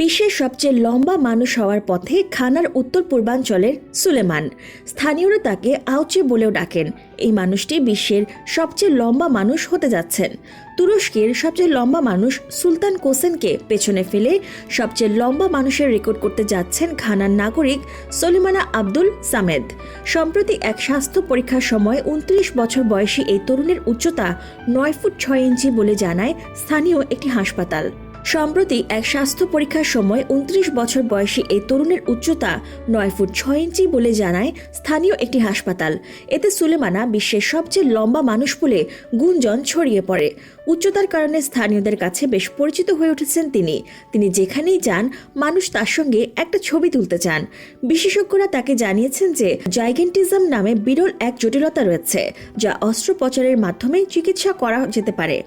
বিশ্বের সবচেয়ে লম্বা মানুষ হওয়ার পথে খানার উত্তর পূর্বাঞ্চলের সুলেমান। স্থানীয়রা তাকে আউচে বলেও ডাকেন। এই মানুষটি বিশ্বের সবচেয়ে লম্বা মানুষ হতে যাচ্ছেন। তুরস্কের সবচেয়ে লম্বা মানুষ সুলতান কোসেনকে পেছনে ফেলে সবচেয়ে লম্বা মানুষের রেকর্ড করতে যাচ্ছেন ঘানার নাগরিক সলিমানা আব্দুল সামেদ। সম্প্রতি এক স্বাস্থ্য পরীক্ষার সময় উনত্রিশ বছর বয়সী এই তরুণের উচ্চতা নয় ফুট ছয় ইঞ্চি বলে জানায় স্থানীয় একটি হাসপাতাল। সম্প্রতি এক স্বাস্থ্য পরীক্ষার সময় উনত্রিশ বছর বয়সী এই তরুণের উচ্চতা নয় ফুট ছয় ইঞ্চি বলে জানায় স্থানীয় একটি হাসপাতাল। এতে সুলেমানা বিশ্বের সবচেয়ে লম্বা মানুষ বলে গুঞ্জন ছড়িয়ে পড়ে। উচ্চতার কারণে স্থানীয়দের কাছে বেশ পরিচিত হয়ে উঠেছেন তিনি। তিনি যেখানেই যান, মানুষ তার সঙ্গে একটা ছবি তুলতে চান। বিশেষজ্ঞরা তাকে জানিয়েছেন যে, জাইগেন্টিজম নামে বিরল এক জটিলতা রয়েছে, যা অস্ত্রোপচারের মাধ্যমে চিকিৎসা করা যেতে পারে।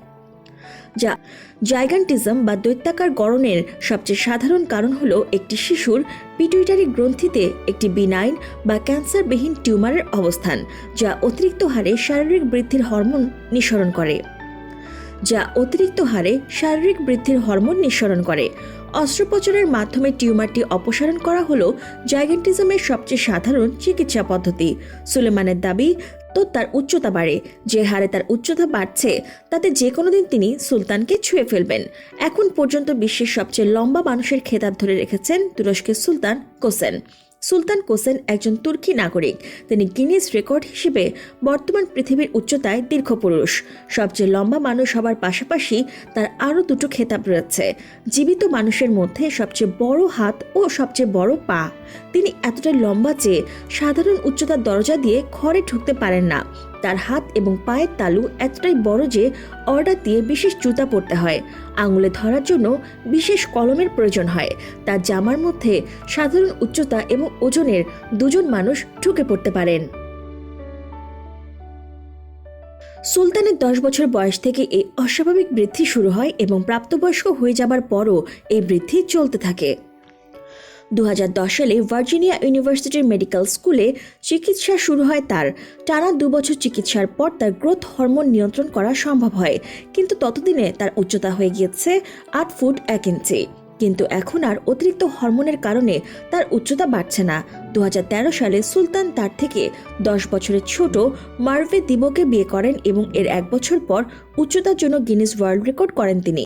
যা জাইগান্টিজম বা দৈত্যাকার গড়নের সবচেয়ে সাধারণ কারণ হল একটি শিশুর পিটুইটারি গ্রন্থিতে একটি বিনাইন বা ক্যান্সারবিহীন টিউমারের অবস্থান, যা অতিরিক্ত হারে শারীরিক বৃদ্ধির হরমোন নিঃসরণ করে। যা অতিরিক্ত হারে শারীরিক বৃদ্ধির হরমোন নিঃসরণ করে। অস্ত্রোপচারের মাধ্যমে টিউমারটি অপসারণ করা হলো জাইগেন্টিজমের সবচেয়ে সাধারণ চিকিৎসা পদ্ধতি। সুলেমানের দাবি তো তার উচ্চতা বাড়ে, যে হারে তার উচ্চতা বাড়ছে, তাতে যে কোনো দিন তিনি সুলতানকে ছুঁয়ে ফেলবেন। এখন পর্যন্ত বিশ্বের সবচেয়ে লম্বা মানুষের খেতাব ধরে রেখেছেন তুরস্কের সুলতান কোসেন। সুলতান কোসেন একজন তুর্কি নাগরিক। তিনি গিনিস রেকর্ড হিসেবে বর্তমান পৃথিবীর উচ্চতায় দীর্ঘ পুরুষ। সবচেয়ে লম্বা মানুষ হবার পাশাপাশি তার আরও দুটো খেতাব রয়েছে। জীবিত মানুষের মধ্যে সবচেয়ে বড় হাত ও সবচেয়ে বড় পা। তিনি এতটাই লম্বা যে সাধারণ উচ্চতার দরজা দিয়ে ঘরে ঢুকতে পারেন না। তার হাত এবং পায়ের তালু এতটাই বড় যে অর্ডার দিয়ে বিশেষ জুতা পরতে হয়। আঙুলে ধরার জন্য বিশেষ কলমের প্রয়োজন হয়। তার জামার মধ্যে সাধারণ উচ্চতা এবং ওজনের দুজন মানুষ ঢুকে পড়তে পারেন। সুলতানের দশ বছর বয়স থেকে এই অস্বাভাবিক বৃদ্ধি শুরু হয় এবং প্রাপ্তবয়স্ক হয়ে যাবার পরও এই বৃদ্ধি চলতে থাকে। দু হাজার দশ সালে ভার্জিনিয়া ইউনিভার্সিটির মেডিকেল স্কুলে চিকিৎসা শুরু হয় তার। টানা দু বছর চিকিৎসার পর তার গ্রোথ হরমোন নিয়ন্ত্রণ করা সম্ভব হয়। কিন্তু ততদিনে তার উচ্চতা হয়ে গিয়েছে আট ফুট এক ইঞ্চি। কিন্তু এখন আর অতিরিক্ত হরমোনের কারণে তার উচ্চতা বাড়ছে না। দু হাজার তেরো সালে সুলতান তার থেকে দশ বছরের ছোট মার্ভে দিবকে বিয়ে করেন এবং এর এক বছর পর উচ্চতার জন্য গিনিস ওয়ার্ল্ড রেকর্ড করেন তিনি।